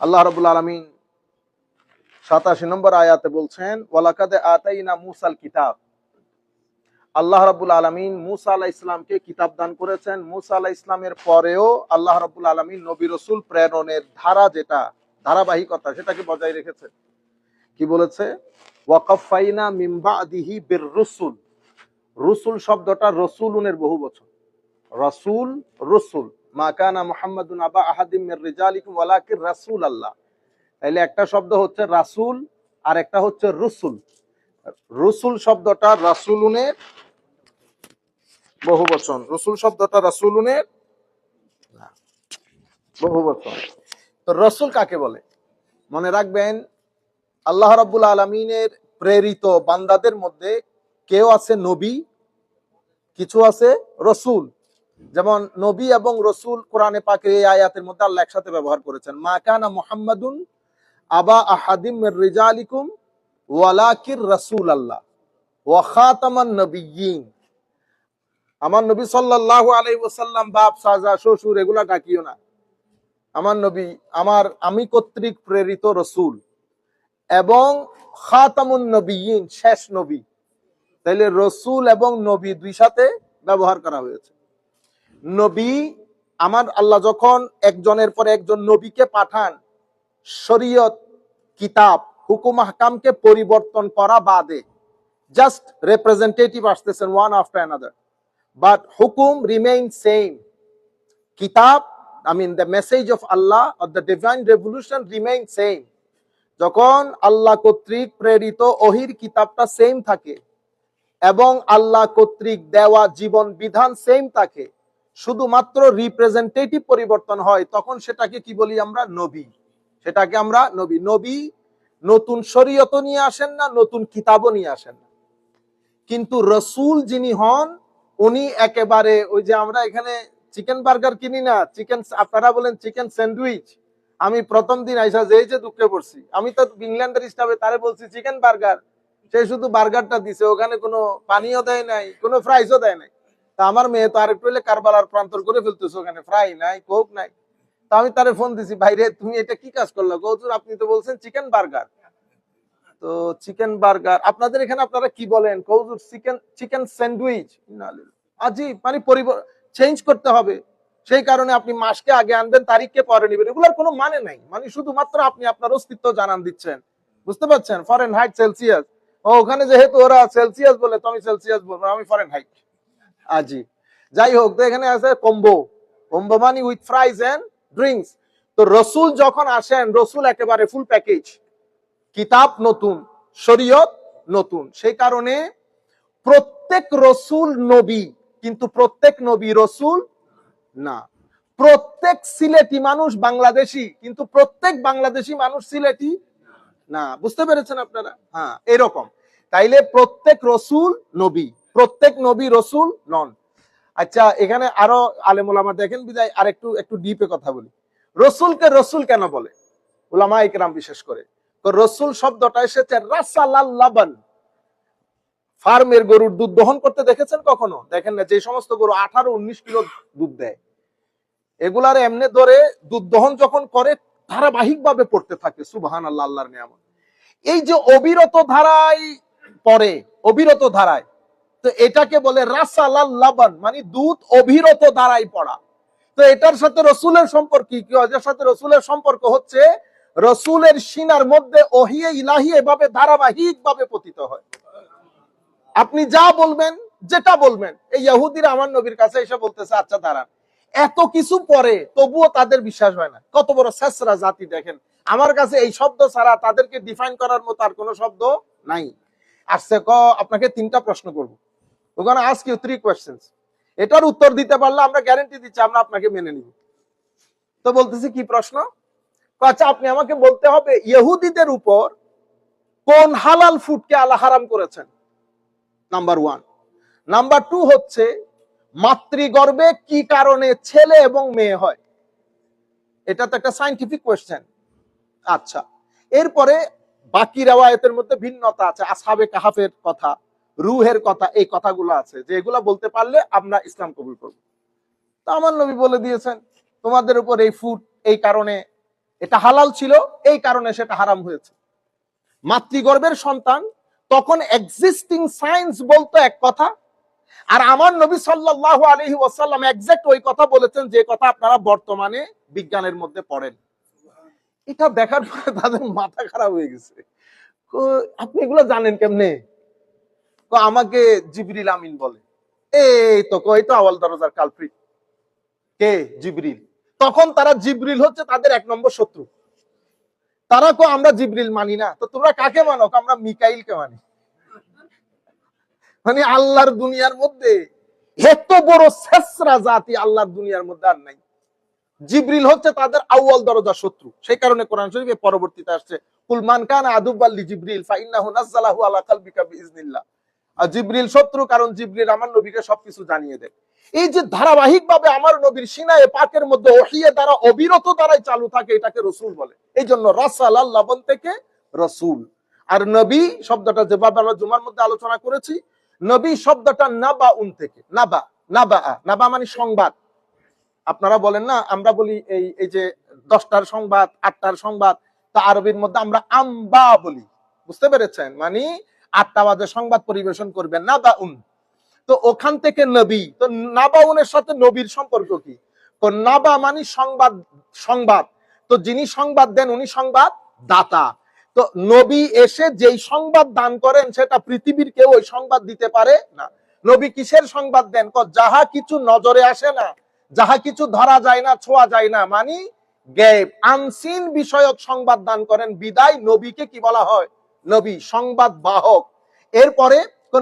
আল্লাহ রাবুল আলমিন সাতাশি নম্বর আয়াতে বলছেন, ওয়ালাকাদে আতাইনা মুসাল কিতাব। আল্লাহ রাবুল আলমিন মুসা আলাহ ইসলামকে কিতাব দান করেছেন। মুসা আলাহ ইসলামের পরেও আল্লাহ রাবুল আলমিন নবী রসুল প্রেরণের ধারা যেটা, ধারাবাহিকতা সেটাকে বজায় রেখেছে কি বলেছে? ওয়াকফাইনা মিম্বা দিহি বের রসুল রসুল শব্দটা রসুলুনের বহু বছর। রসুল রসুল। মা কানা মুহাম্মাদুন আবা আহাদিম রিজালিকুম ওয়ালাকিন রাসূল আল্লাহ তাইলে একটা শব্দ হচ্ছে রাসূল, আর একটা হচ্ছে রসুল। রসুল শব্দটা রাসূলুনের বহু বচন। রসুল শব্দটা রাসূলুনের বহু বচন। তো রসুল কাকে বলে? মনে রাখবেন, আল্লাহ রাব্বুল আলমিনের প্রেরিত বান্দাদের মধ্যে কেউ আছে নবী, কিছু আছে রসুল। যেমন নবী এবং রসুল কোরআনে পাকের এই আয়াতের মধ্যে আল্লাহ একসাথে ব্যবহার করেছেন, মা কানা মুহাম্মাদুন আবা আহাদিম রিজালিকুম ওয়ালাকির রাসূল আল্লাহ ওয়া খাতামান আমার নবী বাপ সাজা শ্বশুর, এগুলা ডাকিও না। আমার নবী, আমার আমি কর্তৃক প্রেরিত রসুল এবং খাতামুন নবীন শেষ নবী। তাইলে রসুল এবং নবী দুই সাথে ব্যবহার করা হয়েছে। নবী আমার আল্লাহ যখন একজনের পর একজন নবীকে পাঠান, শরীয়ত, কিতাব, হুকুম হাকামকে পরিবর্তন করা বাদে জাস্ট রিপ্রেজেন্টেটিভ আসতেছেন ওয়ান আফটার অ্যানাদার বাট হুকুম রিমেইন সেম কিতাব I mean the message of Allah of the divine revolution remain same যখন আল্লাহ কর্তৃক প্রেরিত অহির কিতাবটা সেম থাকে এবং আল্লাহ কর্তৃক দেওয়া জীবন বিধান সেম থাকে শুধুমাত্র রিপ্রেজেন্টেটিভ পরিবর্তন হয়, তখন সেটাকে কি বলি আমরা? নবী। সেটাকে আমরা নবী। নবী নতুন শরীয়ত নিয়ে আসেন না, নতুন কিতাবও নিয়ে আসেন না। কিন্তু রসুল যিনি হন, উনি একেবারে ওই যে আমরা এখানে চিকেন বার্গার কিনি না, চিকেন আপনারা বলেন চিকেন স্যান্ডউইচ। আমি প্রথম দিন আইসা যেই যে দুঃখে পড়ছি। আমি তো ইংল্যান্ডের স্টাফে তারে বলছি, চিকেন বার্গার। সে শুধু বার্গারটা দিছে, ওখানে কোনো পানিও দেয় নাই, কোনো ফ্রাইসও দেয় নাই। তা আমার মেয়ে তো আরেকটু হলে কারবালার প্রান্তর করে ফেলতেছে ওখানে। ফ্রাই নাই, কোক নাই। তা আমি তারে ফোন দিছি ভাইরে তুমি এটা কি কাজ করল? কৌতুর আপনি তো বলছেন চিকেন বার্গার তো চিকেন বার্গার আপনাদের এখানে আপনারা কি বলেন? কৌতুর চিকেন চিকেন স্যান্ডউইচ আজি মানে পরিবর্তন চেঞ্জ করতে হবে। সেই কারণে আপনি মাসকে আগে আনবেন, তারিখকে পরে নেবেন। এগুলোর কোনো মানে নাই। মানে শুধুমাত্র আপনি আপনার অস্তিত্ব জানান দিচ্ছেন। বুঝতে পারছেন? ফরেন হাইট সেলসিয়াস ও, ওখানে যেহেতু ওরা সেলসিয়াস বলে, তো আমি সেলসিয়াস বলব, আমি ফরেন হাইট আজি। যাই হোক, তো এখানে আছে কম্বো। কম্বো মানে উইথ ফ্রাইজ এন্ড ড্রিঙ্কস তো রসুল যখন আসেন, রসুল একেবারে ফুল প্যাকেজ কিতাব নতুন, শরীয়ত নতুন। সেই কারণে প্রত্যেক রসুল নবী, কিন্তু প্রত্যেক নবী রসুল না। প্রত্যেক সিলেটি মানুষ বাংলাদেশি, কিন্তু প্রত্যেক বাংলাদেশি মানুষ সিলেটি না। বুঝতে পেরেছেন আপনারা? হ্যাঁ এরকম। তাইলে প্রত্যেক রসুল নবী। প্রত্যেক নবী রসুল নন। আচ্ছা এখানে আরও আলেমুলামা দেখেন, বিদায়, আর একটু একটু ডিপে কথা বলি। রসুলকে রসুল কেন বলে? উলামা ইকরাম বিশেষ করে। রসুল শব্দটা এসেছে রাসালাল্লাবান ফার্মের গরুর দুধ দহন করতে দেখেছেন কখনো? দেখেন না, যে সমস্ত গরু আঠারো, উনিশ কিলো দুধ দেয়। এগুলার এমনি ধরে দুধ দহন যখন করে ধারাবাহিক ভাবে পড়তে থাকে সুবাহান আল্লাহ এই যে অবিরত ধারায় পরে অবিরত ধারায় তো এটাকে বলে রাসালাল্লাবান মানে দুধ অবিরত ধারায় পড়া। তো এটার সাথে রসুলের সম্পর্ক কি? এটার সাথে রসুলের সম্পর্ক হচ্ছে, রসুলের সিনার মধ্যে ওহিয়ে ইলাহি এভাবে ধারাবাহিক ভাবে পতিত হয়। আপনি যা বলবেন, যেটা বলবেন, এই ইহুদিরা আমার নবীর কাছে এসে বলতেছে আচ্ছা দাঁড়ান। এত কিছু পরে তবুও তাদের বিশ্বাস হয় না। কত বড় শেষরা জাতি দেখেন। আমার কাছে এই শব্দ ছাড়া তাদেরকে ডিফাইন করার মতো আর কোনো শব্দ নাই। আসছে ক, আপনাকে তিনটা প্রশ্ন করব। ওখানে আজকে থ্রি কোয়েশ্চেন্স এটার উত্তর দিতে পারলে আমরা গ্যারেন্টি দিচ্ছি আমরা আপনাকে মেনে নিব। তো বলতেছি কি প্রশ্ন? আচ্ছা আপনি আমাকে বলতে হবে, ইহুদিদের উপর কোন হালাল ফুডকে আল্লাহ হারাম করেছেন? নাম্বার ওয়ান নাম্বার টু হচ্ছে, মাতৃগর্ভে কি কারণে ছেলে এবং মেয়ে হয়? এটা তো একটা সাইন্টিফিক কোয়েশ্চেন আচ্ছা এরপরে বাকি রেওয়ায়তের মধ্যে ভিন্নতা আছে আসহাবে কাহাফের কথা। রুহের কথা, এই কথাগুলো আছে, যে এগুলা বলতে পারলে আমরা ইসলাম কবুল করব। তো আমার নবী বলে দিয়েছেন, তোমাদের উপর এই ফুড এই কারণে এটা হালাল ছিল, এই কারণে সেটা হারাম হয়েছে। মাতৃগর্ভের সন্তান, তখন এক্সিস্টিং সায়েন্স বলতো এক কথা, আর আমার নবী সাল্লাল্লাহু আলাইহি ওয়াসাল্লাম এক্সাক্ট ওই কথা বলেছেন, যে কথা আপনারা বর্তমানে বিজ্ঞানের মধ্যে পড়েন। এটা দেখার পরে তাদের মাথা খারাপ হয়ে গেছে। আপনি এগুলো জানেন কেমনে? কো, আমাকে জিবরিল আমিন বলে। এই তো কই তো আওয়াল দরজার কালপ্রিট কে? জিবরিল। তখন তারা জিবরিল হচ্ছে তাদের এক নম্বর শত্রু। তারা কো আমরা জিবরিল মানি না। তো তোমরা কাকে মানো? কো, আমরা মিকাইলকে মানি। মানে আল্লাহর দুনিয়ার মধ্যে এত বড় শেষরা জাতি আল্লাহর দুনিয়ার মধ্যে আর নাই। জিবরিল হচ্ছে তাদের আউয়াল দরজা শত্রু। সেই কারণে কোরআন শরীফে পরবর্তীতে আসছে কুল মান কানা আদুব্বাল্লি জিবরিল ফাইন্নাহু নাযালাহু আলা কালবিকা বিইজনিল্লাহ। জিবরিল শত্রু, কারণ জিবরিল আমার নবীকে সবকিছু জানিয়ে দেয়। এই যে ধারাবাহিক ভাবে আমার নবীর সিনায়ে পাকের মধ্যে ওহিয়ে দ্বারা, অবিরত দ্বারাই চালু থাকে, এটাকে রসুল বলে। এই জন্য রাসাল আল্লাহ থেকে রসুল। আর নবী শব্দটা যেভাবে আমরা জুমার মধ্যে আলোচনা করেছি, নবী শব্দটা নাবা উন থেকে। নাবা নাবা নাবা মানে সংবাদ। আপনারা বলেন না, আমরা বলি এই এই যে দশটার সংবাদ, আটটার সংবাদ, তা আরবির মধ্যে আমরা আম্বা বলি। বুঝতে পেরেছেন? মানে বাজে সংবাদ পরিবেশন করবেন নাবা উন তো ওখান থেকে নবী, তো নাবাউনের সাথে নবীর সম্পর্ক কি? তো নাবা মানে সংবাদ সংবাদ। তো যিনি সংবাদ দেন, উনি সংবাদ দাতা। তো নবী এসে যেই সংবাদ দান করেন, সেটা পৃথিবীর কেউ ওই সংবাদ দিতে পারে না। নবী কিসের সংবাদ দেন? যাহা কিছু নজরে আসে না, যাহা কিছু ধরা যায় না, ছোঁয়া যায় না মানে গ্যাপ। আনসিন বিষয়ক সংবাদ দান করেন। বিদায় নবীকে কি বলা হয়? নবী, সংবাদ বাহক। এরপরে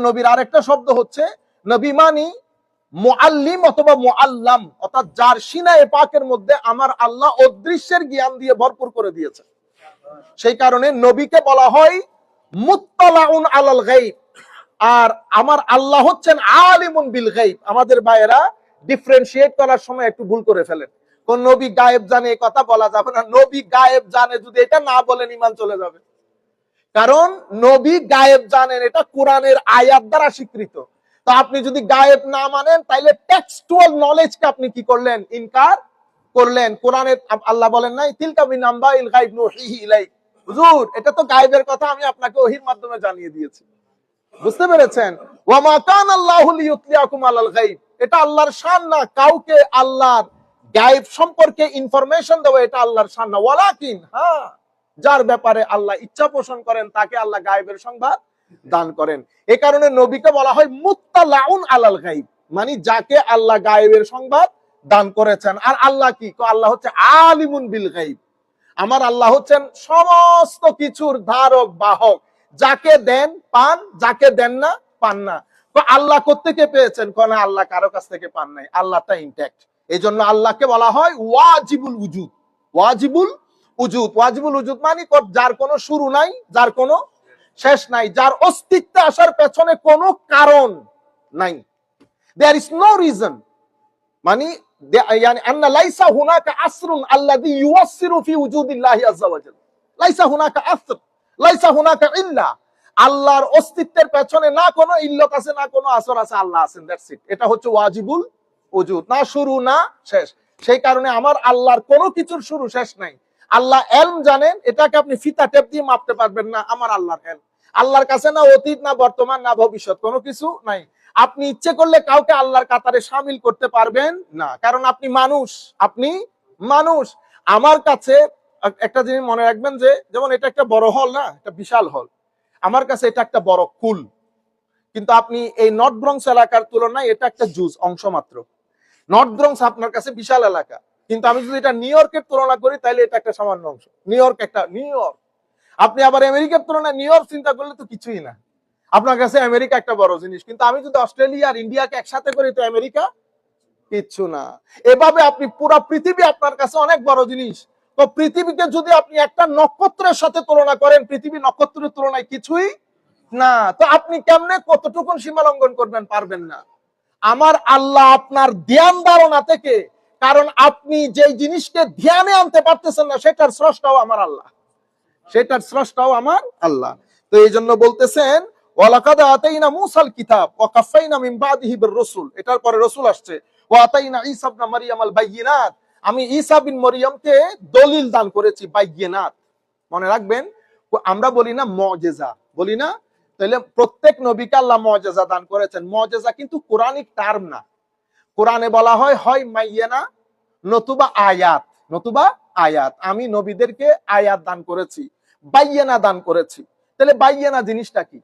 নবীর আরেকটা শব্দ হচ্ছে, নবী মানি মুআল্লিম অথবা মুআল্লাম, অর্থাৎ যার সিনায়ে পাকের মধ্যে আমার আল্লাহ অদৃশ্যের জ্ঞান দিয়ে ভরপুর করে দিয়েছে। সেই কারণে নবীকে বলা হয় মুত্তালাউন আলাল গাইব আর আমার আল্লাহ হচ্ছেন আলিমুন বিল গাইব আমাদের ভাইয়েরা ডিফারেন্সিয়েট করার সময় একটু ভুল করে ফেলেন। কোন নবী গায়েব জানে এই কথা বলা যাবে না। নবী গায়েব জানে, যদি এটা না বলেন ইমান চলে যাবে। কারণ নবী গায়েব জানেন, এটা কোরআনের আয়াত দ্বারা স্বীকৃত। তো আপনি যদি গায়েব না মানেন, তাইলে টেক্সটুয়াল নলেজকে আপনি কি করলেন? ইনকার করলেন। কোরআনে আল্লাহ বলেন নাই, তিলকা বিন আম্বা ইল গাইব নুহিহি ইলাইক। হুজুর, এটা তো গায়েবের কথা, আমি আপনাকে ওহির মাধ্যমে জানিয়ে দিয়েছি। বুঝতে পেরেছেন? ওয়া মা কান আল্লাহু লিয়ুতলিয়াকুম আলাল গাইব এটা আল্লাহর শান না, কাউকে আল্লাহর গায়েব সম্পর্কে ইনফরমেশন দেওয়া, এটা আল্লাহর শান না। ওয়ালাকিন হ্যাঁ। যার ব্যাপারে আল্লাহ ইচ্ছা পোষণ করেন, তাকে আল্লাহ গায়েবের সংবাদ দান করেন। এ কারণে নবীকে বলা হয় মুত্তালাউন আলাল গাইব মানে যাকে আল্লাহ গায়েবের সংবাদ দান করেছেন। আর আল্লাহ কি? আল্লাহ হচ্ছে আলিমুন বিল গাইব আমার আল্লাহ হচ্ছেন সমস্ত কিছুর ধারক, বাহক। যাকে দেন পান, যাকে দেন না, পান না। আল্লাহ কোত্থেকে পেয়েছেন? কোন আল্লাহ কারও কাছ থেকে পান নাই। আল্লাহটা ইনট্যাক্ট এই জন্য আল্লাহকে বলা হয় ওয়াজিবুল উজুদ। ওয়াজিবুল উজুত, ওয়াজিবুল উজুত মানে যার কোনো শুরু নাই, যার কোনো শেষ নাই, যার অস্তিত্ব আসার পেছনে কোনো কারণ নাই। দেয়ার ইজ নো রিজন মানে লাইসা লাইসা আল্লাহর অস্তিত্বের পেছনে না আছে, না আসর আছে, আল্লাহ এটা হচ্ছে ওয়াজিবুল উজুদ। না শুরু, না শেষ। সেই কারণে আমার আল্লাহর কোনো কিছুর শুরু, শেষ নাই। আল্লাহ এলম জানেন, এটাকে আপনি ফিতা টেপ দিয়ে মাপতে পারবেন না, আমার আল্লাহর এলম। আল্লাহর কাছে না অতীত, না বর্তমান, না ভবিষ্যৎ, কোনো কিছু নাই। আপনি ইচ্ছে করলে কাউকে আল্লাহর কাতারে সামিল করতে পারবেন না, কারণ আপনি মানুষ আপনি মানুষ। আমার কাছে একটা জিনিস মনে রাখবেন যে, যেমন এটা একটা বড় হল না একটা বিশাল হল। আমার কাছে এটা একটা বড় কুল। কিন্তু আপনি এই নর্থ ব্রংস এলাকার তুলনায় এটা একটা জুজ অংশ মাত্র। নর্থ ব্রংস আপনার কাছে বিশাল এলাকা। কিন্তু আমি যদি এটা নিউ ইয়র্কের তুলনা করি তাহলে এটা একটা সামান্য অংশ। নিউ ইয়র্ক একটা নিউ ইয়র্ক আপনি আবার আমেরিকার তুলনায় নিউ ইয়র্ক চিন্তা করলে তো কিছুই না। আপনার কাছে আমেরিকা একটা বড় জিনিস। কিন্তু আমি যদি অস্ট্রেলিয়া আর ইন্ডিয়াকে একসাথে করি, তো আমেরিকা কিচ্ছু না। এভাবে আপনি পুরো পৃথিবী আপনার কাছে অনেক বড় জিনিস। তো পৃথিবীকে যদি আপনি একটা নক্ষত্রের সাথে তুলনা করেন, পৃথিবী নক্ষত্রের তুলনায় কিছুই না। তো আপনি কেমনে কতটুকুন সীমা লঙ্ঘন করবেন পারবেন না। আমার আল্লাহ আপনার ধ্যান ধারণা থেকে কারণ আপনি যেই জিনিসকে ধ্যানে আনতে পারতেছেন না, সেটার স্রষ্টাও আমার আল্লাহ। সেটার স্রষ্টাও আমার আল্লাহ। তো এই জন্য বলতেছেন মরিয়মকে দলিল দান করেছি মনে রাখবেন, আমরা বলি না মজেজা। বলি না তাহলে প্রত্যেক নবীকে আল্লাহ মজেজা দান করেছেন। মজেজা কিন্তু কোরআনিক টার্ম না। কোরআনে বলা হয় হয় মাইয়ানা নতুবা আয়াত নতুবা আয়াত। আমি নবীদেরকে আয়াত দান করেছি, বাইয়ানা দান করেছি। তাহলে বাইয়ানা জিনিসটা কি?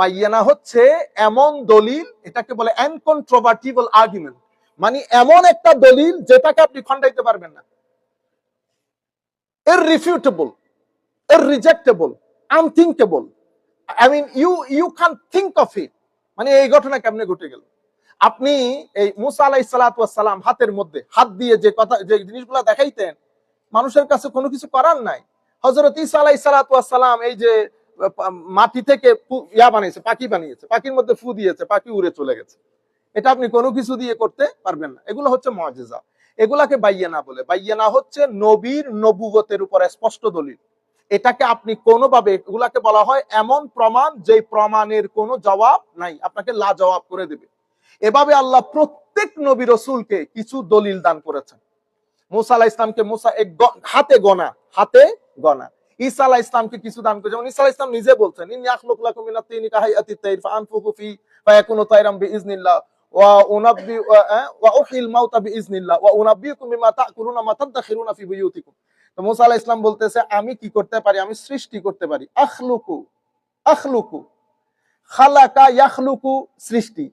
বাইয়ানা হচ্ছে এমন দলিল, এটাকে বলে আনকন্ট্রোভার্টিবল আর্গুমেন্ট মানে এমন একটা দলিল যেটাকে আপনি খন্ডাইতে পারবেন না। Irrefutable irrejectable unthinkable I mean you you can think of it মানে এই ঘটনা কেমনে ঘটে গেল? আপনি এই মুসা আলাই সালাম হাতের মধ্যে হাত দিয়ে যে কথা, যে জিনিসগুলো দেখাইতেন, মানুষের কাছে কোনো কিছু করার নাই। হজরত ইসা আলাই সালাম এই যে, মাটি থেকে ইয়া বানিয়েছে, পাখি বানিয়েছে, পাখির মধ্যে ফু দিয়েছে, পাখি উড়ে চলে গেছে। এটা আপনি কোনো কিছু দিয়ে করতে পারবেন না। এগুলো হচ্ছে মজেজা। এগুলাকে বাইয়ানা বলে। বাইয়ানা হচ্ছে নবীর নবুগতের উপর স্পষ্ট দলিল। এটাকে আপনি কোনোভাবে, এগুলাকে বলা হয় এমন প্রমাণ যে প্রমাণের কোনো জবাব নাই। আপনাকে লা জবাব করে দেবে। এভাবে আল্লাহ প্রত্যেক নবী রসুলকে কিছু দলিল দান করেছেন। মুসা আলাহ ইসলামকে মুসা এক হাতে গনা হাতে গনা। ঈসা আলাহ ইসলামকে কিছু দান করে ঈসা আলাহ ইসলাম নিজে বলছেন, ইন্নী আখলুক লাকুম মিনাত তিনি তাইর তাইরাম বিইজনিল্লাহ ওয়া উনাব্বি, ওয়া উহিল মাউতা বিইজনিল্লাহ ওয়া উনাব্বিউকুম বিমা তাকুলুনা মা ফি বুয়ুতিকুম। তো মুসা আলাহ ইসলাম বলতেছে, আমি কি করতে পারি? আমি সৃষ্টি করতে পারি। আখলুকু আখলুকু। খালাকা ইয়াখলুকু সৃষ্টি।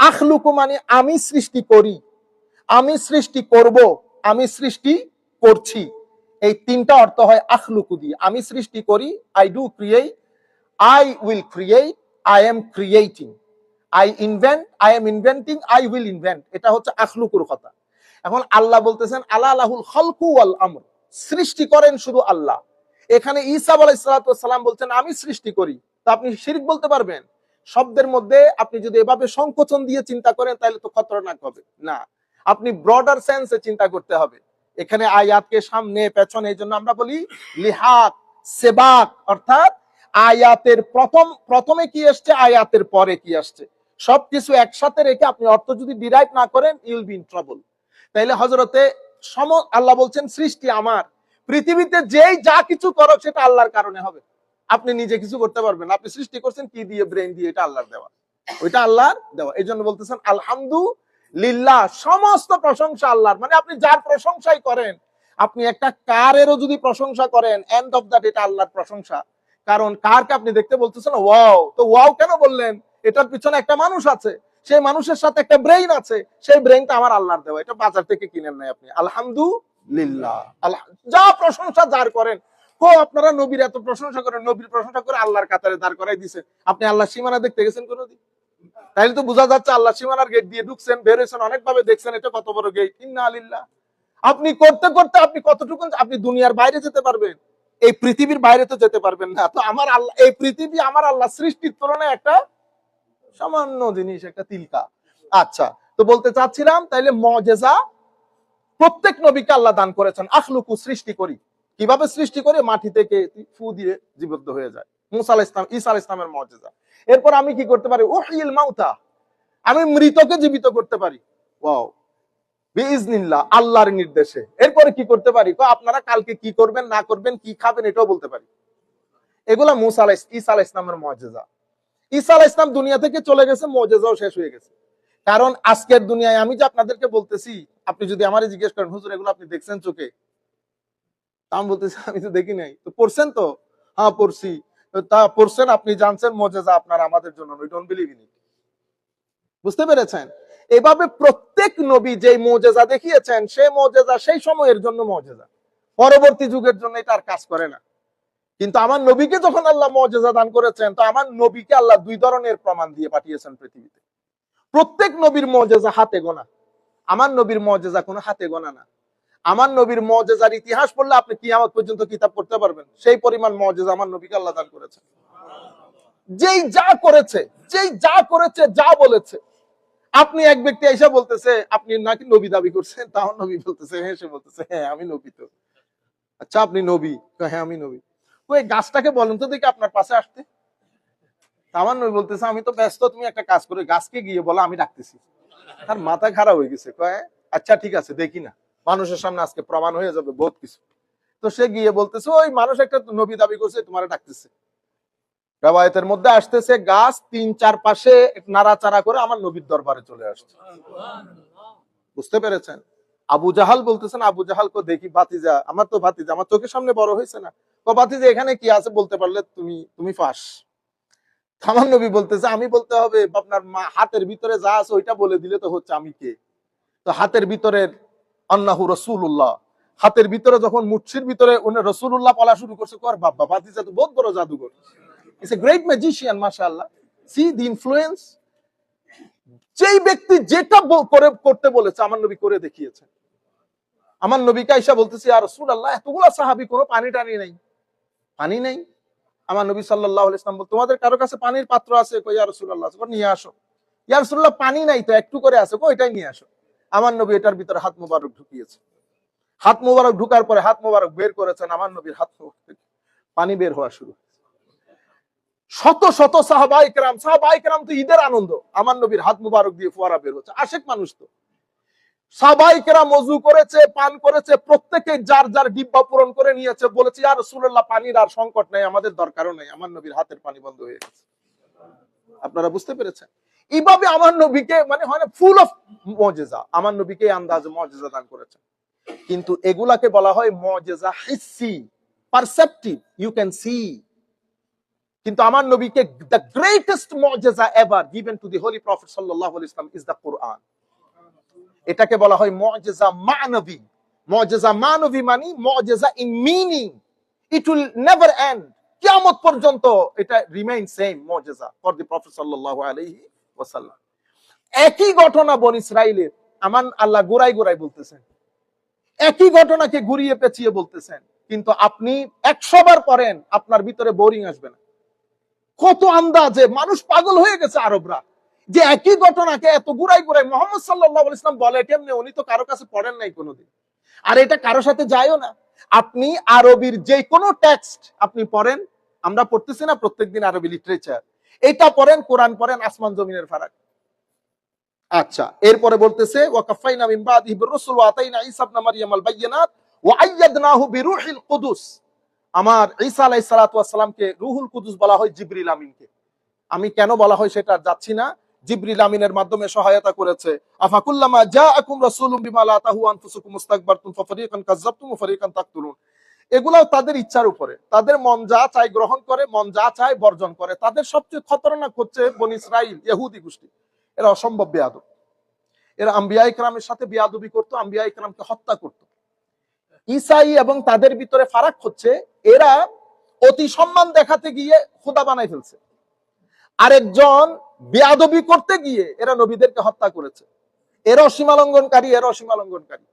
আখলুকু মানে আমি সৃষ্টি করি, আমি সৃষ্টি করব, আমি সৃষ্টি করছি। এই তিনটা অর্থ হয় আখলুকু দিয়ে। আমি সৃষ্টি করি I do create I will create I am creating I invent I am inventing I will invent এটা হচ্ছে আখলুকুর কথা। এখন আল্লাহ বলতেছেন আল্লাহ আলাহুল খলকু আল আমর। সৃষ্টি করেন শুধু আল্লাহ। এখানে ঈসা আলাইসালাম বলছেন, আমি সৃষ্টি করি। তা আপনি শিরিক বলতে পারবেন? শব্দের মধ্যে আপনি যদি এভাবে সংকোচন দিয়ে চিন্তা করেন, তাহলে তো খতরনাক হবে। না, আপনি ব্রডার সেন্সে চিন্তা করতে হবে। এখানে আয়াতকে সামনে, পেছনে, এই জন্য আমরা বলি লিহাক, সেবাক, অর্থাৎ আয়াতের প্রথম, প্রথমে কি আসছে, আয়াতের পরে কি আসছে। সবকিছু একসাথে রেখে আপনি অর্থ যদি ডিরাইভ না করেন ইউল বি ইন ট্রাবল তাইলে হজরতে সম, আল্লাহ বলছেন, সৃষ্টি আমার। পৃথিবীতে যেই যা কিছু করো, সেটা আল্লাহর কারণে হবে। আপনি নিজে কিছু করতে পারবেন আপনি সৃষ্টি করছেন কি দিয়ে? ব্রেন দিয়ে। এটা আল্লাহর দেওয়া। ওইটা আল্লাহর দেওয়া। এই জন্য বলতেছেন আলহামদু লিল্লাহ সমস্ত প্রশংসা আল্লাহর। মানে আপনি যার প্রশংসাই করেন, আপনি একটা কারেরও যদি প্রশংসা করেন এন্ড অফ দ্যাট এটা আল্লাহর প্রশংসা। কারণ কারকে আপনি দেখতে বলতেছেন, ওয়াও। তো ওয়াও কেন বললেন? এটার পিছনে একটা মানুষ আছে। সেই মানুষের সাথে একটা ব্রেইন আছে। সেই ব্রেইনটা আমার আল্লাহর দেওয়া। এটা বাজার থেকে কিনেন নাই আপনি। আলহামদুলিল্লাহ। আল্লাহ, যা প্রশংসা যার করেন। কো আপনারা নবীর এত প্রশংসা করেন, নবীর প্রশংসা করে আল্লাহর কাতারে দাঁড় করাই দিছে। আপনি আল্লাহ সীমানা দেখতে গেছেন কোনোদিন? তাইলে তো বোঝা যাচ্ছে আল্লাহ সীমানার গেট দিয়ে ঢুকছেন, বের হয়েছেন, অনেকভাবে দেখছেন, এটা কত বড় গেট ইন্না আলিল্লাহ আপনি করতে করতে আপনি কতটুকু, আপনি দুনিয়ার বাইরে যেতে পারবেন? এই পৃথিবীর বাইরে তো যেতে পারবেন না। তো আমার আল্লাহ, এই পৃথিবী আমার আল্লাহ সৃষ্টির তুলনায় একটা সামান্য জিনিস, একটা তিলকা। আচ্ছা তো বলতে চাচ্ছিলাম, তাইলে মজেজা প্রত্যেক নবীকে আল্লাহ দান করেছেন। আখলুকু সৃষ্টি করি। কীভাবে সৃষ্টি করে মাটি থেকে ফু দিয়ে জীবিত হয়ে যায়? মুসা আলাইহিস ইসলাম আলাইহিস ইসলামের মজেজা এরপর আমি কি করতে পারি? ওহিল মাউতা। আমি মৃতকে জীবিত করতে পারি। ওয়াও। বিইজনিল্লাহ, আল্লাহর নির্দেশে। এরপরে কি করতে পারি? আপনারা কালকে কি করবেন, না করবেন, কি খাবেন, এটাও বলতে পারি। এগুলা মুসা আলাইহিস, ঈসা আলাইহিস ইসলামের মজেজা আলাইহিস ইসলাম দুনিয়া থেকে চলে গেছে মজেজাও শেষ হয়ে গেছে। কারণ আজকের দুনিয়ায় আমি যে আপনাদেরকে বলতেছি, আপনি যদি আমার জিজ্ঞেস করেন, হুজুর, এগুলো আপনি দেখছেন চোখে? আমি বলতেছি, আমি তো দেখি নাই। তো পড়ছেন তো? হ্যাঁ পড়ছি। তা পড়ছেন, আপনি জানছেন, মজেজা আপনার আমাদের জন্য বুঝতে পেরেছেন? এভাবে প্রত্যেক নবী যে মজেজা দেখিয়েছেন সে মজেজা সেই সময়ের জন্য মজেজা। পরবর্তী যুগের জন্য এটা আর কাজ করে না। কিন্তু আমার নবীকে যখন আল্লাহ মজেজা দান করেছেন, তো আমার নবীকে আল্লাহ দুই ধরনের প্রমাণ দিয়ে পাঠিয়েছেন পৃথিবীতে। প্রত্যেক নবীর মজেজা হাতে গোনা। আমার নবীর মজেজা কোনো হাতে গোনা না। আমার নবীর মজেজার ইতিহাস পড়লে আপনি কিয়ামত পর্যন্ত কিতাব পড়তে পারবেন। সেই পরিমাণ মজেজা আমার নবীকে আল্লাহ দান করেছেন। যেই যা করেছে, যেই যা করেছে, যা বলেছে। আপনি এক ব্যক্তি এসে বলতেছে, আপনি নাকি নবী দাবি করছেন? তাও নবী বলতেছে হ্যাঁ সে বলতেছে হ্যাঁ আমি নবী তো। আচ্ছা আপনি নবী? হ্যাঁ আমি নবী। ওই গাছটাকে বলেন তো দেখি আপনার পাশে আসতে। আমার নবী বলতেছে, আমি তো ব্যস্ত, তুমি একটা কাজ করে, গাছকে গিয়ে বলো, আমি ডাকতেছি। তার মাথা খারাপ হয়ে গেছে, কয় আচ্ছা ঠিক আছে, দেখি না। মানুষের সামনে আজকে প্রমাণ হয়ে যাবে বহুত কিছু। তো সে গিয়ে বলতেছে, ওই মানুষ একটা নবী দাবি করছে, তোমার ডাকতেছে। রেওয়ায়তের মধ্যে আসতেছে গাছ তিন চার পাশে নাড়াচাড়া করে আমার নবীর দরবারে চলে আসছে। বুঝতে পেরেছেন? আবু জাহাল বলতেছেন, আবু জাহাল, কো দেখি ভাতিজা, আমার তো ভাতিজা, আমার চোখের সামনে বড় হয়েছে না। কো, ভাতিজা, এখানে কি আছে বলতে পারলে তুমি তুমি ফাঁস। আমার নবী বলতেছে, আমি বলতে হবে, আপনার মা, হাতের ভিতরে যা আছে ওইটা বলে দিলে তো হচ্ছে আমি কে? তো হাতের ভিতরের আন্নাহু রসুল্লাহ হাতের ভিতরে যখন মুঠির ভিতরে উনি রসুল্লাহ বলা শুরু করছে, কর বাবা ভাতিজা তো বহুত বড় জাদুঘর। ইটস এ গ্রেট ম্যাজিশিয়ান মাশাআল্লাহ। সি দি ইনফ্লুয়েন্স যেই ব্যক্তি যেটা করে করতে বলেছে, আমার নবী করে দেখিয়েছে আমার নবীকে আইসা বলতেছে আর রসুল আল্লাহ এতগুলা সাহাবি, কোনো পানি টানি নাই। পানি নেই? আমার নবী সাল্লাহ ইসলাম বল তোমাদের কারও কাছে পানির পাত্র আছে? কই ইয়া রসুল আল্লাহ নিয়ে আসো। ইয়া রসুল্লাহ পানি নাই তো, একটু করে আছে। কই এটাই নিয়ে আসো। আমার নবী এটার ভিতরে হাত মোবারক ঢুকিয়েছে। হাত মোবারক ঢুকার পরে হাত মোবারক বের করেছেন আমার নবীর হাত মোবারক পানি বের হওয়া শুরু শত শত সাহাবাই কেরাম সাহাবাই কেরাম তো ঈদের আনন্দ। আমার নবীর হাত মুবারক দিয়ে ফোয়ারা বের হচ্ছে। আশেক মানুষ তো। সাহাবাই কেরাম মজু করেছে, পান করেছে, প্রত্যেকে যার যার ডিব্বা পূরণ করে নিয়েছে। বলেছে আর সুল্লাহ পানির আর সংকট নেই, আমাদের দরকারও নেই। আমার নবীর হাতের পানি বন্ধ হয়ে গেছে। আপনারা বুঝতে পেরেছেন? এইভাবে আমার নবীকে মানে হয় না ফুল অফ মজেজা। আমার নবীকে আন্দাজে মজেজা দান করেছেন। কিন্তু এগুলাকে বলা হয় মজেজা হিসি পারসেপটিভ ইউ ক্যান সি কিন্তু আমার নবীকে দ্য গ্রেটেস্ট মজেজা ever given to the holy prophet আলাইহি ইসলাম ইজ দ্য কোরআন এটাকে বলা হয় মজেজা মানবী। মজেজা মানবী মানে মজেজা in meaning it will never end কিয়ামত পর্যন্ত এটা রিমেইন সেম মজেজা ফর দি প্রফেট সাল্লাল্লাহু আলাইহি ওয়াসাল্লাম। একই ঘটনা বন ইসরাইলের। আমার আল্লাহ গোড়াই গোড়াই বলতেছেন। একই ঘটনাকে ঘুরিয়ে পেঁচিয়ে বলতেছেন। কিন্তু আপনি একশো বার করেন, আপনার ভিতরে বোরিং আসবে না। কত আন্দাজে, মানুষ পাগল হয়ে গেছে আরবরা। যে একই ঘটনাকে এত গুড়াই গুড়াই মোহাম্মদ সাল্লাহ ইসলাম বলে কেমনে উনি তো কারও কাছে পড়েন নাই কোনোদিন। আর এটা কারও সাথে যায়ও না। আপনি আরবির যে কোনো টেক্সট আপনি পড়েন, আমরা পড়তেছি না প্রত্যেকদিন আরবি লিটারেচার এটা পড়েন, কোরআন পড়েন, আসমান জমিনের ফারাক। আচ্ছা এরপরে বলতেছে, ওয়াকাফাইনা মিন বাদিহি বিররুসুল ওয়া আতাইনা ঈসা ইবনে মারইয়াম আল ওয়া কুদুস। আমার ঈসা আলাইহিস সালাতু ওয়াস সালামকে রুহুল কুদুস বলা হয় জিবরিল আমিনকে। আমি কেন বলা হয় সেটা যাচ্ছি না। জিবরিল আমিনের মাধ্যমে সহায়তা করেছে আফাকুল্লামা জাআকুম রাসূলুম বিমা লা তাহু আনফুসুকুম মুস্তাকবারতুম ফাফারিকান কাযাবতুম ওয়া ফারিকান তাকতুলুন। এগুলাও তাদের ইচ্ছার উপরে। তাদের মন যা চায় গ্রহণ করে, মন যা চায় বর্জন করে। তাদের সবচেয়ে খতরনাক হচ্ছে বনি ইসরাইল, ইহুদি গোষ্ঠী। এরা অসম্ভব বেয়াদব। এরা আম্বিয়া ইকরামের সাথে বেয়াদবি করতো, আম্বিয়া ইকরামকে হত্যা করত। ইসাই এবং তাদের ভিতরে ফারাক হচ্ছে, এরা অতি সম্মান দেখাতে গিয়ে খোদা বানাই ফেলছে। আরেকজন বেয়াদবি করতে গিয়ে এরা নবীদেরকে হত্যা করেছে। এরা সীমালঙ্ঘনকারী এরা সীমালঙ্ঘনকারী।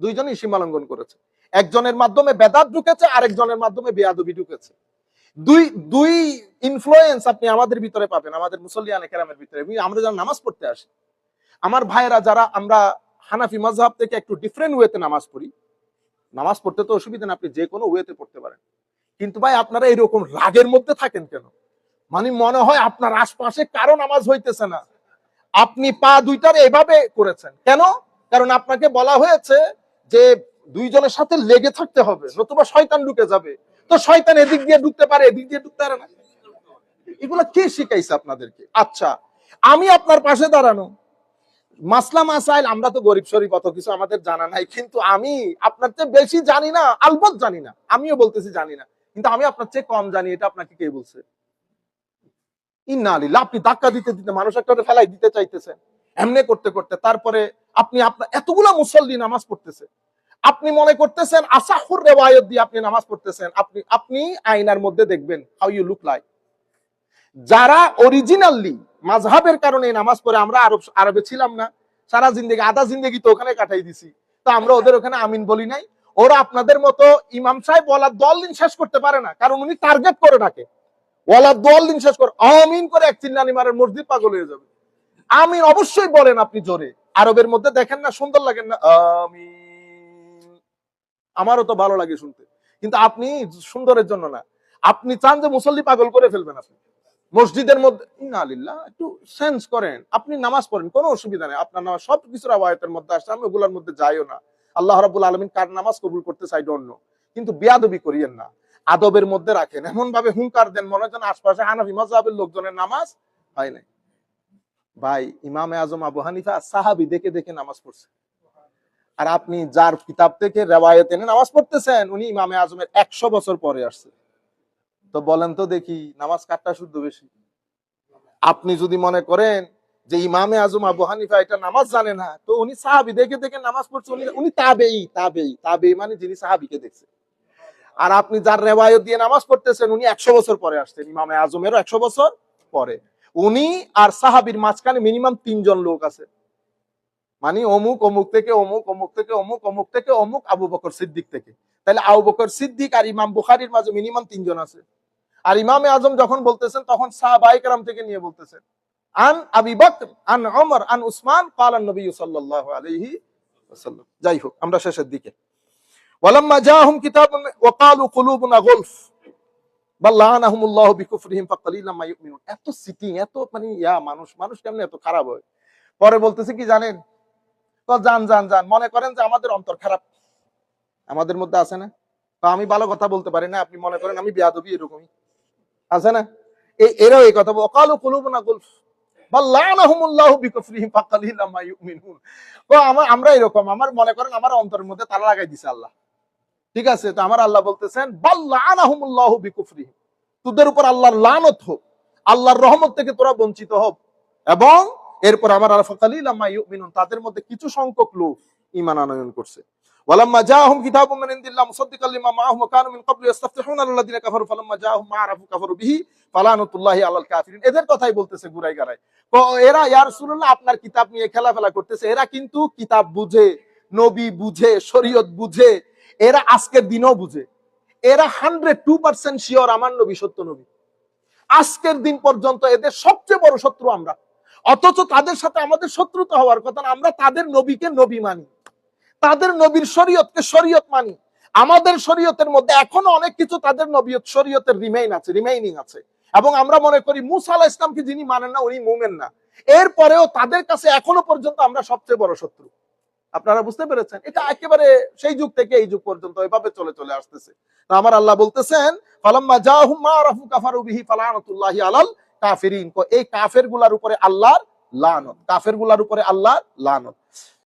দুইজনই সীমালঙ্ঘন করেছে। একজনের মাধ্যমে বেদাত ঢুকেছে, আরেকজনের মাধ্যমে বেয়াদবি ঢুকেছে। দুই দুই ইনফ্লুয়েন্স আপনি আমাদের ভিতরে পাবেন, আমাদের মুসল্লিয়ান কেরামের ভিতরে। আমরা যারা নামাজ পড়তে আসি, আমার ভাইয়েরা যারা আমরা হানাফি মাজহাব থেকে একটু ডিফারেন্ট ওয়েতে নামাজ পড়ি, নামাজ পড়তে তো অসুবিধা না আপনি যে কোনো ওয়েতে পড়তে পারেন। কিন্তু ভাই, আপনারা এরকম রাগের মধ্যে থাকেন কেন? মানে মনে হয় আপনার আশপাশে কারও নামাজ হইতেছে না। আপনি পা দুইটার এভাবে করেছেন। কেন? কারণ আপনাকে বলা হয়েছে যে দুইজনের সাথে লেগে থাকতে হবে, নতুবা শয়তান ঢুকে যাবে। তো শয়তান এদিক দিয়ে ঢুকতে পারে, এদিক দিয়ে ঢুকতে পারে না। এগুলো কে শিখাইছে আপনাদেরকে? আচ্ছা আমি আপনার পাশে দাঁড়ানো। মাসলা মাসাইল, আমরা তো গরিব শরীফ, অত কিছু আমাদের জানা নাই, কিন্তু আমি আপনার চেয়ে বেশি জানি না আলবত জানি না। আমিও বলতেছি জানি না, কিন্তু আমি আপনার চেয়ে কম জানি, এটা আপনাকে কে বলছে? ইন্না আলিল্লাহ আপনি ধাক্কা দিতে দিতে, মানুষ একটা ফেলাই দিতে চাইতেছেন এমনি করতে করতে, তারপরে আপনি আপনার, এতগুলা মুসল্লি নামাজ পড়তেছে। আপনি মনে করতেছেন, আসাহুর রেওয়ায়ত দিয়ে আপনি নামাজ পড়তেছেন। আপনি আপনি আয়নার মধ্যে দেখবেন, হাউ ইউ লুক লাইক? যারা অরিজিনালি মাযহাবের কারণে নামাজ পড়ে, আমরা আরব, আরবে ছিলাম না, সারা জিন্দগি, আধা জিন্দগি তো ওখানে কাটাই দিছি। তো আমরা ওদের ওখানে আমিন বলি নাই। ওরা আপনাদের মতো ইমাম সাহেব ওলা দল দিন শেষ করতে পারে না, কারণ উনি টার্গেট করে ডাকে ওলা দল দিন শেষ করে, আমিন করে এক চিল্লানি মারের মসজিদ পাগল হয়ে যাবে। আমিন অবশ্যই বলেন আপনি জোরে। আরবের মধ্যে দেখেন না, সুন্দর লাগেন না, আমিন। আমারও তো ভালো লাগে শুনতে। কিন্তু আপনি সুন্দরের জন্য না। আপনি চান যে মুসল্লি পাগল করে ফেলবেন আপনি। মসজিদের মধ্যে আলিল্লাহ একটু সেন্স করেন। আপনি নামাজ পড়েন, কোনো অসুবিধা নেই। আপনার নামাজ সব কিছুর আওয়ায়তের মধ্যে আসছে। আমি ওগুলোর মধ্যে যাইও না। আল্লাহ রাব্বুল আলামিন কার নামাজ কবুল করতে চাই অন্য। কিন্তু বিয়াদবি করিয়েন না। আদবের মধ্যে রাখেন। এমন ভাবে হুঙ্কার দেন, মনে না আশপাশে হানাফি মাযহাবের লোকজনের নামাজ হয় নাই। ভাই ইমামে আজম আবু হানিফা সাহাবি দেখে দেখে নামাজ পড়ছে। আর আপনি যার কিতাব থেকে রেওয়ায়ত এনে নামাজ পড়তেছেন, উনি ইমামে আজমের একশো বছর পরে আসছে। তো বলেন তো দেখি, নামাজ কাটটা শুদ্ধ বেশি? আপনি যদি মনে করেন যে ইমামে আজম আবু হানিফা এটা নামাজ জানে না, তো উনি সাহাবি, দেখে দেখে নামাজ পড়ছে, উনি উনি তাবেই তাবেই তাবেই মানে যিনি সাহাবিকে দেখছে। আর আপনি যার রেওয়ায়ত দিয়ে নামাজ পড়তেছেন, উনি একশো বছর পরে আসছেন, ইমামে আজমেরও একশো বছর পরে। উনি আর সাহাবির মাঝখানে মিনিমাম তিনজন লোক আছে। মানে অমুক অমুক থেকে অমুক অমুক থেকে অমুক অমুক থেকে অমুক, আবু বকর সিদ্দিক থেকে। তাহলে আবু বকর সিদ্দিক আর ইমাম বুখারির মাঝে মিনিমাম তিনজন আছে। আর ইমামে আজম যখন বলতেছেন, তখন সাহাবাই কারাম থেকে নিয়ে বলতেছেন। আন আবি বকর, আন ওমর, আন উসমান, কালান নবী সাল্লাল্লাহু আলাইহি ওয়াসাল্লাম। যাই হোক, আমরা শেষের দিকে। ওয়ালাম্মা জাআহুম কিতাবুন ওয়া ক্বালু কুলুবুনা গুলফ। বাল্লাহানাহুমুল্লাহু বিকুফরিহিম ফাকালিলাম এত সিটিং এত মানে ইয়া, মানুষ মানুষ কেমনে এত খারাপ হয়? পরে বলতেছে কি জানেন? যান যান যান। মনে করেন যে আমাদের অন্তর খারাপ। আমাদের মধ্যে আছে না? আমি ভালো কথা বলতে পারি না, আপনি মনে করেন আমি বিয়াদবি এরকমই। আছে না? এই এরাও এই কথা অকালু গুলফ মা ইউমিনুন। তো আমার এরকম, আমার মনে করেন আমার অন্তরের মধ্যে তালা লাগাই দিছে আল্লাহ। ঠিক আছে? তো আমার আল্লাহ বলতেছেন বাল্লাহানাহুমুল্লাহু বিকুফরিহিম। তোদের উপর আল্লাহর লানত হোক, আল্লাহর রহমত থেকে তোরা বঞ্চিত হোক। এবং এরপর আমার আল্লাহ ফাকালিলাম মা ইউমিনুন তাদের মধ্যে কিছু সংখ্যক লোক ঈমান আনয়ন করছে ولما جاءهم كتاب من عند الله مصدقا لما معهم وكانوا من قبل يستفتحون على الذين كفروا فلما جاءهم ما عرفوا كفروا به فلعنة الله على الكافرين এদের কথাই বলতেছে গুরাই গারাই তো এরা ইয়া রাসূলুল্লাহ আপনার কিতাব নিয়ে খেলাফেলা করতেছে এরা কিন্তু কিতাব বুঝে নবী বুঝে শরীয়ত বুঝে এরা আজকের দিনও বুঝে এরা হান্ড্রেড টু পার্সেন্ট শিওর আমার নবী সত্য নবী আজকের দিন পর্যন্ত এদের সবচেয়ে বড় শত্রু আমরা অথচ তাদের সাথে আমাদের শত্রুতা হওয়ার কথা না। আমরা তাদের নবীকে নবী মানি। তাদের নবীর শরীয়তকে শরীয়ত মানি। আমাদের শরীয়তের মধ্যে এখনও অনেক কিছু তাদের নবীয়ত শরীয়তের রিমেইন আছে রিমেইনিং আছে। এবং আমরা মনে করি মুসা আলাহ ইসলামকে যিনি মানেন না, উনি মুমেন না। এরপরেও তাদের কাছে এখনও পর্যন্ত আমরা সবচেয়ে বড় শত্রু। আপনারা বুঝতে পেরেছেন? এটা একেবারে সেই যুগ থেকে এই যুগ পর্যন্ত এভাবে চলে চলে আসতেছে। আমার আল্লাহ বলতেছেন, ফালাম্মা জাহুম মা রাফু কাফারু বিহি ফালানাতুল্লাহি আলাল কাফিরিন। এই কাফেরগুলার উপরে আল্লাহর লানত। কাফেরগুলার উপরে আল্লাহর লানত।